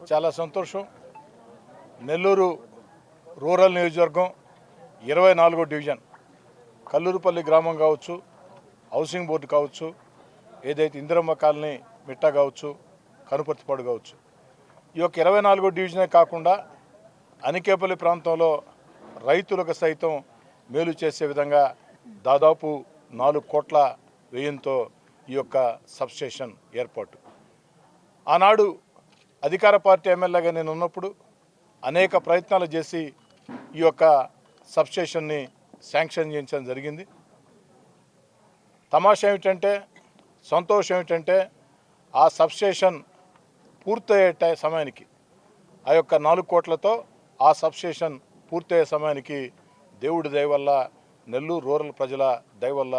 చాలా సంతోషం. నెల్లూరు రూరల్ నియోజకవర్గం ఇరవై నాలుగో డివిజన్. కల్లూరుపల్లి గ్రామం కావచ్చు హౌసింగ్ బోర్డు కావచ్చు ఏదైతే ఇందిరమ్మ కాలనీ మిట్ట కావచ్చు కనుపర్తిపాడు కావచ్చు. ఈ యొక్క ఇరవై నాలుగో డివిజనే కాకుండా అనికేపల్లి ప్రాంతంలో రైతులకు సైతం మేలు చేసే విధంగా దాదాపు నాలుగు కోట్ల వ్యయంతో ఈ యొక్క సబ్స్టేషన్ ఏర్పాటు. ఆనాడు అధికార పార్టీ ఎమ్మెల్యేగా నేను ఉన్నప్పుడు అనేక ప్రయత్నాలు చేసి ఈ యొక్క సబ్స్టేషన్ని శాంక్షన్ చేయించడం జరిగింది. తమాషా ఏమిటంటే సంతోషం ఏమిటంటే ఆ సబ్స్టేషన్ పూర్తయ్యే టై సమయానికి ఆ యొక్క నాలుగు కోట్లతో ఆ సబ్స్టేషన్ పూర్తయ్యే సమయానికి దేవుడి దయ వల్ల నెల్లూరు రూరల్ ప్రజల దయ వల్ల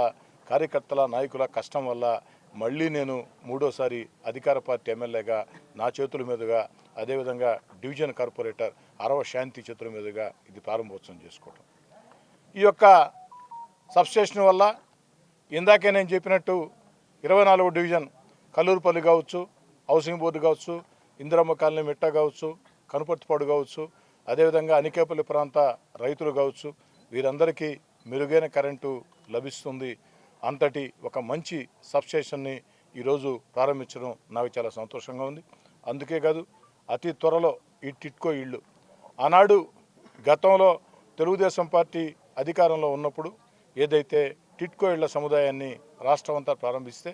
కార్యకర్తల నాయకుల కష్టం వల్ల మళ్ళీ నేను మూడోసారి అధికార పార్టీ ఎమ్మెల్యేగా నా చేతుల మీదుగా అదేవిధంగా డివిజన్ కార్పొరేటర్ అరవ శాంతి చేతుల మీదుగా ఇది ప్రారంభోత్సవం చేసుకోవటం. ఈ యొక్క సబ్స్టేషన్ వల్ల ఇందాకే నేను చెప్పినట్టు ఇరవై నాలుగో డివిజన్ కల్లూరుపల్లి కావచ్చు హౌసింగ్ బోర్డు కావచ్చు ఇందిరమ్మ కాలనీ మిట్ట కావచ్చు కనుపర్తిపాడు కావచ్చు అదేవిధంగా అనికేపల్లి ప్రాంత రైతులు కావచ్చు వీరందరికీ మెరుగైన కరెంటు లభిస్తుంది అంతటి ఒక మంచి సబ్స్టేషన్ని ఈరోజు ప్రారంభించడం నాకు చాలా సంతోషంగా ఉంది. అందుకే కాదు అతి త్వరలో ఈ టిట్కో ఇళ్ళు. ఆనాడు గతంలో తెలుగుదేశం పార్టీ అధికారంలో ఉన్నప్పుడు ఏదైతే టిట్కో ఇళ్ళ సముదాయాన్ని రాష్ట్రం అంతా ప్రారంభిస్తే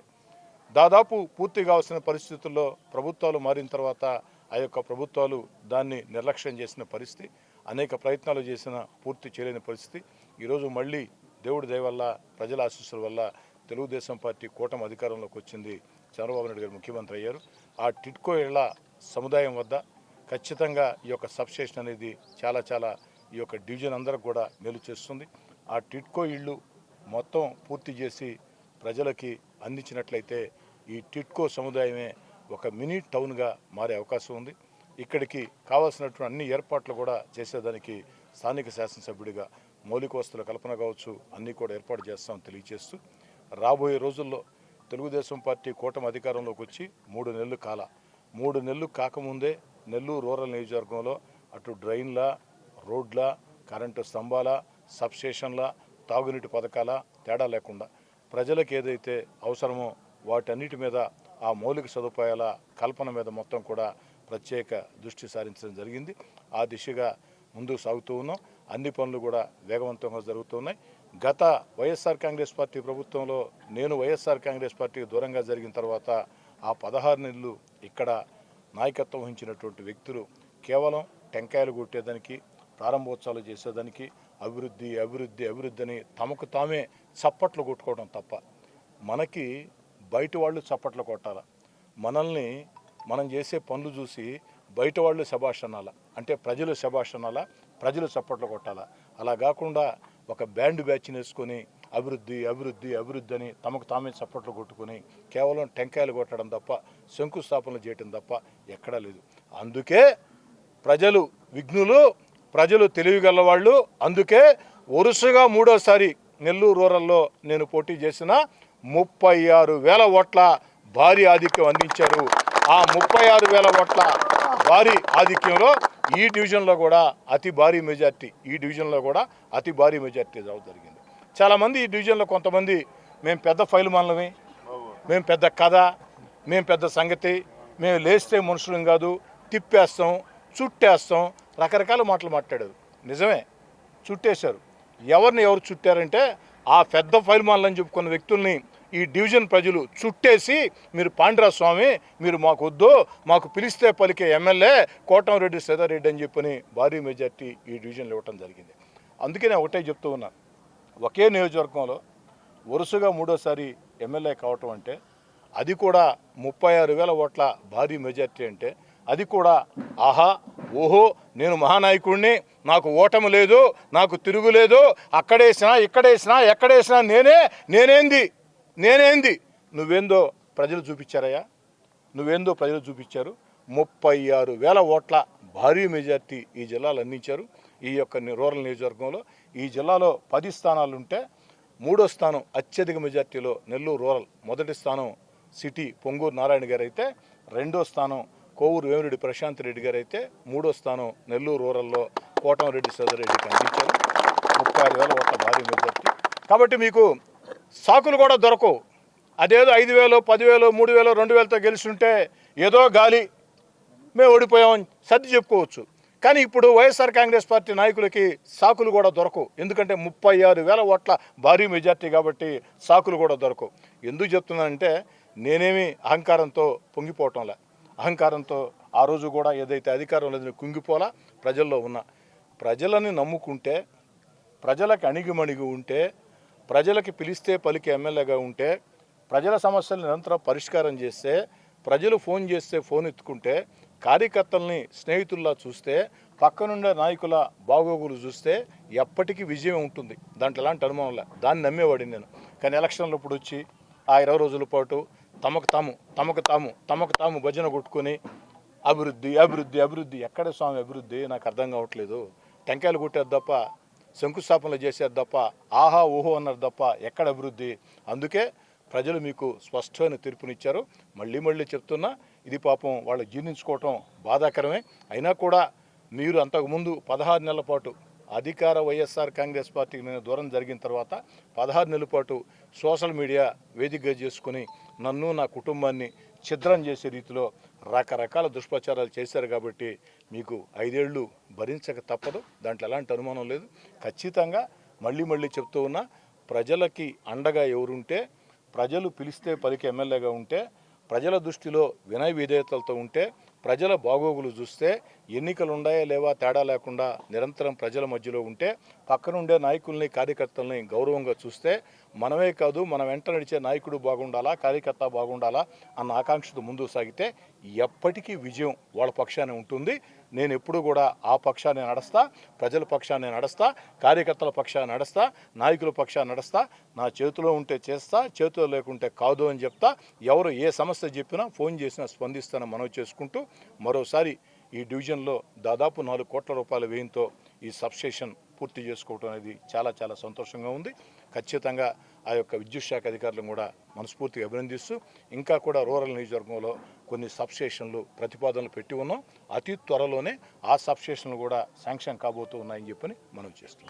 దాదాపు పూర్తి కావాల్సిన పరిస్థితుల్లో ప్రభుత్వాలు మారిన తర్వాత ఆ యొక్క ప్రభుత్వాలు దాన్ని నిర్లక్ష్యం చేసిన పరిస్థితి అనేక ప్రయత్నాలు చేసిన పూర్తి చేయలేని పరిస్థితి. ఈరోజు మళ్ళీ దేవుడి దయ వల్ల ప్రజల ఆశీస్సుల వల్ల తెలుగుదేశం పార్టీ కూటమి అధికారంలోకి వచ్చింది చంద్రబాబు నాయుడు గారు ముఖ్యమంత్రి అయ్యారు. ఆ టిట్కో ఇళ్ళ సముదాయం వద్ద ఖచ్చితంగా ఈ యొక్క సబ్స్టేషన్ అనేది చాలా చాలా ఈ యొక్క డివిజన్ అందరికి కూడా మేలు చేస్తుంది. ఆ టిట్కో ఇళ్ళు మొత్తం పూర్తి చేసి ప్రజలకి అందించినట్లయితే ఈ టిట్కో సముదాయమే ఒక మినీ టౌన్గా మారే అవకాశం ఉంది. ఇక్కడికి కావాల్సినటువంటి అన్ని ఏర్పాట్లు కూడా చేసేదానికి స్థానిక శాసనసభ్యుడిగా మౌలిక వస్తువుల కల్పన కావచ్చు అన్నీ కూడా ఏర్పాటు చేస్తామని తెలియజేస్తూ రాబోయే రోజుల్లో తెలుగుదేశం పార్టీ కూటమి అధికారంలోకి వచ్చి మూడు నెలలు కాల మూడు నెలలు కాకముందే నెల్లూరు రూరల్ నియోజకవర్గంలో అటు డ్రైన్ల రోడ్ల కరెంటు స్తంభాల సబ్స్టేషన్ల తాగునీటి పథకాల తేడా లేకుండా ప్రజలకు ఏదైతే అవసరమో వాటన్నిటి మీద ఆ మౌలిక సదుపాయాల కల్పన మీద మొత్తం కూడా ప్రత్యేక దృష్టి సారించడం జరిగింది. ఆ దిశగా ముందుకు సాగుతూ ఉన్నాం. అన్ని పనులు కూడా వేగవంతంగా జరుగుతున్నాయి. గత వైఎస్ఆర్ కాంగ్రెస్ పార్టీ ప్రభుత్వంలో నేను వైఎస్ఆర్ కాంగ్రెస్ పార్టీకి దూరంగా జరిగిన తర్వాత ఆ పదహారు నెలలు ఇక్కడ నాయకత్వం వహించినటువంటి వ్యక్తులు కేవలం టెంకాయలు కొట్టేదానికి ప్రారంభోత్సవాలు చేసేదానికి అభివృద్ధి అభివృద్ధి అభివృద్ధి అని తమకు తామే చప్పట్లు కొట్టుకోవడం తప్ప మనకి బయట వాళ్ళు చప్పట్లు కొట్టాల? మనల్ని మనం చేసే పనులు చూసి బయట వాళ్ళు శభాషణాల? అంటే ప్రజలు శభాషణాల? ప్రజలు చప్పట్లు కొట్టాలా? అలా కాకుండా ఒక బ్యాండ్ బ్యాచ్ వేసుకొని అభివృద్ధి అభివృద్ధి అభివృద్ధి అని తమకు తామే చప్పట్లు కొట్టుకొని కేవలం టెంకాయలు కొట్టడం తప్ప శంకుస్థాపనలు చేయటం తప్ప ఎక్కడా లేదు. అందుకే ప్రజలు విఘ్నులు ప్రజలు తెలివిగల వాళ్ళు. అందుకే వరుసగా మూడోసారి నెల్లూరు రూరల్లో నేను పోటీ చేసిన ముప్పై ఆరు వేల ఓట్ల భారీ ఆధిక్యం అందించారు. ఆ ముప్పై ఆరు వేల ఓట్ల భారీ ఆధిక్యంలో ఈ డివిజన్లో కూడా అతి భారీ మెజార్టీ ఈ డివిజన్లో కూడా అతి భారీ మెజార్టీ రావడం జరిగింది. చాలామంది ఈ డివిజన్లో కొంతమంది మేము పెద్ద ఫైల్ మనలమే మేము పెద్ద కథ మేము పెద్ద సంగతి మేము లేస్తే మనుషులం కాదు తిప్పేస్తాం చుట్టేస్తాం రకరకాల మాటలు మాట్లాడారు. నిజమే చుట్టేశారు. ఎవరిని ఎవరు చుట్టారంటే ఆ పెద్ద ఫైల్ మాలని చెప్పుకున్న వ్యక్తుల్ని ఈ డివిజన్ ప్రజలు చుట్టేసి మీరు పాండ్రాస్వామి మీరు మాకు వద్దు మాకు పిలిస్తే పలికే ఎమ్మెల్యే కోటంరెడ్డి సీతారెడ్డి అని చెప్పని భారీ మెజార్టీ ఈ డివిజన్లో ఇవ్వటం జరిగింది. అందుకే నేను ఒకటే చెప్తూ ఉన్నాను ఒకే నియోజకవర్గంలో వరుసగా మూడోసారి ఎమ్మెల్యే కావటం అంటే అది కూడా ముప్పై ఆరు వేల ఓట్ల భారీ మెజార్టీ అంటే అది కూడా ఆహా ఓహో నేను మహానాయకుడిని నాకు ఓటము లేదు నాకు తిరుగులేదు అక్కడేసినా ఇక్కడేసినా ఎక్కడేసినా నేనే నేనేంది? నేనేంది? నువ్వేందో ప్రజలు చూపించారయ్యా. నువ్వేందో ప్రజలు చూపించారు. ముప్పై ఆరు వేల ఓట్ల భారీ మెజార్టీ ఈ జిల్లాలో అందించారు. ఈ యొక్క ని- రూరల్ నియోజకవర్గంలో ఈ జిల్లాలో పది స్థానాలు ఉంటే మూడో స్థానం అత్యధిక మెజార్టీలో నెల్లూరు రూరల్ మొదటి స్థానం సిటీ పొంగూరు నారాయణ గారు అయితే రెండో స్థానం కోవూరు వేమిరెడ్డి ప్రశాంత్ రెడ్డి గారు అయితే మూడో స్థానం నెల్లూరు రూరల్లో కోటమరెడ్డి సోదరెడ్డికి అందించారు. ముప్పై ఆరు వేల ఓట్ల భారీ మెజార్టీ. కాబట్టి మీకు సాకులు కూడా దొరకవు అదేదో ఐదు వేలు పదివేలు మూడు వేలు రెండు వేలతో గెలుచుంటే ఏదో గాలి. మేము ఓడిపోయామని సర్ది చెప్పుకోవచ్చు. కానీ ఇప్పుడు వైఎస్ఆర్ కాంగ్రెస్ పార్టీ నాయకులకి సాకులు కూడా దొరకవు ఎందుకంటే ముప్పై ఆరు వేల ఓట్ల భారీ మెజార్టీ కాబట్టి సాకులు కూడా దొరకవు ఎందుకు చెప్తున్నానంటే నేనేమి అహంకారంతో పొంగిపోవటంలే అహంకారంతో ఆ రోజు కూడా ఏదైతే అధికారం లేదని కుంగిపోలా ప్రజల్లో ఉన్న. ప్రజలని నమ్ముకుంటే ప్రజలకు అణిగిమణిగి ఉంటే ప్రజలకి పిలిస్తే పలికి ఎమ్మెల్యేగా ఉంటే ప్రజల సమస్యలు నిరంతరం పరిష్కారం చేస్తే ప్రజలు ఫోన్ చేస్తే ఫోన్ ఎత్తుకుంటే కార్యకర్తల్ని స్నేహితుల్లా చూస్తే పక్కనుండే నాయకుల బాగోగులు చూస్తే ఎప్పటికీ విజయం ఉంటుంది. దాంట్లో ఎలాంటి అనుమానం లే. దాన్ని నమ్మేవాడిని నేను. కానీ ఎలక్షన్లు ఇప్పుడు వచ్చి ఆ ఇరవై రోజుల పాటు తమకు తాము తమకు తాము తమకు తాము భజన కొట్టుకొని అభివృద్ధి అభివృద్ధి అభివృద్ధి ఎక్కడ స్వామి అభివృద్ధి? నాకు అర్థం కావట్లేదు. టెంకాయలు కొట్టేది తప్ప శంకుస్థాపనలు చేశారు తప్ప ఆహా ఊహో అన్నారు తప్ప ఎక్కడ అభివృద్ధి? అందుకే ప్రజలు మీకు స్పష్టమైన తీర్పునిచ్చారు. మళ్ళీ మళ్ళీ చెప్తున్నా ఇది పాపం వాళ్ళు జీర్ణించుకోవటం బాధాకరమే. అయినా కూడా మీరు అంతకుముందు పదహారు నెలల పాటు అధికార వైఎస్ఆర్ కాంగ్రెస్ పార్టీకి నేను దూరం జరిగిన తర్వాత పదహారు నెలల పాటు సోషల్ మీడియా వేదికగా చేసుకుని నన్ను నా కుటుంబాన్ని ఛిద్రం చేసే రీతిలో రకరకాల దుష్ప్రచారాలు చేశారు కాబట్టి మీకు ఐదేళ్ళు భరించక తప్పదు. దాంట్లో ఎలాంటి అనుమానం లేదు. ఖచ్చితంగా మళ్ళీ మళ్ళీ చెప్తూ ఉన్నా ప్రజలకి అండగా ఎవరుంటే ప్రజలు పిలిస్తే పలికి ఎమ్మెల్యేగా ఉంటే ప్రజల దృష్టిలో వినయ విధేయతలతో ఉంటే ప్రజల బాగోగులు చూస్తే ఎన్నికలు ఉన్నాయా లేవా తేడా లేకుండా నిరంతరం ప్రజల మధ్యలో ఉంటే పక్కనుండే నాయకుల్ని కార్యకర్తల్ని గౌరవంగా చూస్తే మనమే కాదు మన వెంట నడిచే నాయకుడు బాగుండాలా కార్యకర్త బాగుండాలా అన్న ఆకాంక్షతో ముందుకు సాగితే ఎప్పటికీ విజయం వాళ్ళ పక్షానే ఉంటుంది. నేను ఎప్పుడు కూడా ఆ పక్షాన్ని నడుస్తా ప్రజల పక్షాన్ని నడుస్తా కార్యకర్తల పక్షాన్ని నడుస్తా నాయకుల పక్షాన్ని నడుస్తా నా చేతిలో ఉంటే చేస్తా చేతిలో లేకుంటే కాదు అని చెప్తా ఎవరు ఏ సమస్య చెప్పినా ఫోన్ చేసినా స్పందిస్తానని మనవి చేసుకుంటూ మరోసారి ఈ డివిజన్లో దాదాపు నాలుగు కోట్ల రూపాయల వ్యయంతో ఈ సబ్స్టేషన్ పూర్తి చేసుకోవడం అనేది చాలా చాలా సంతోషంగా ఉంది. ఖచ్చితంగా ఆ యొక్క విద్యుత్ శాఖ అధికారులను కూడా మనస్ఫూర్తిగా అభినందిస్తూ ఇంకా కూడా రూరల్ నియోజకవర్గంలో కొన్ని సబ్స్టేషన్లు ప్రతిపాదనలు పెట్టి ఉన్నాం. అతి త్వరలోనే ఆ సబ్స్టేషన్లు కూడా శాంక్షన్ కాబోతూ ఉన్నాయని చెప్పని మనం చేస్తున్నాం.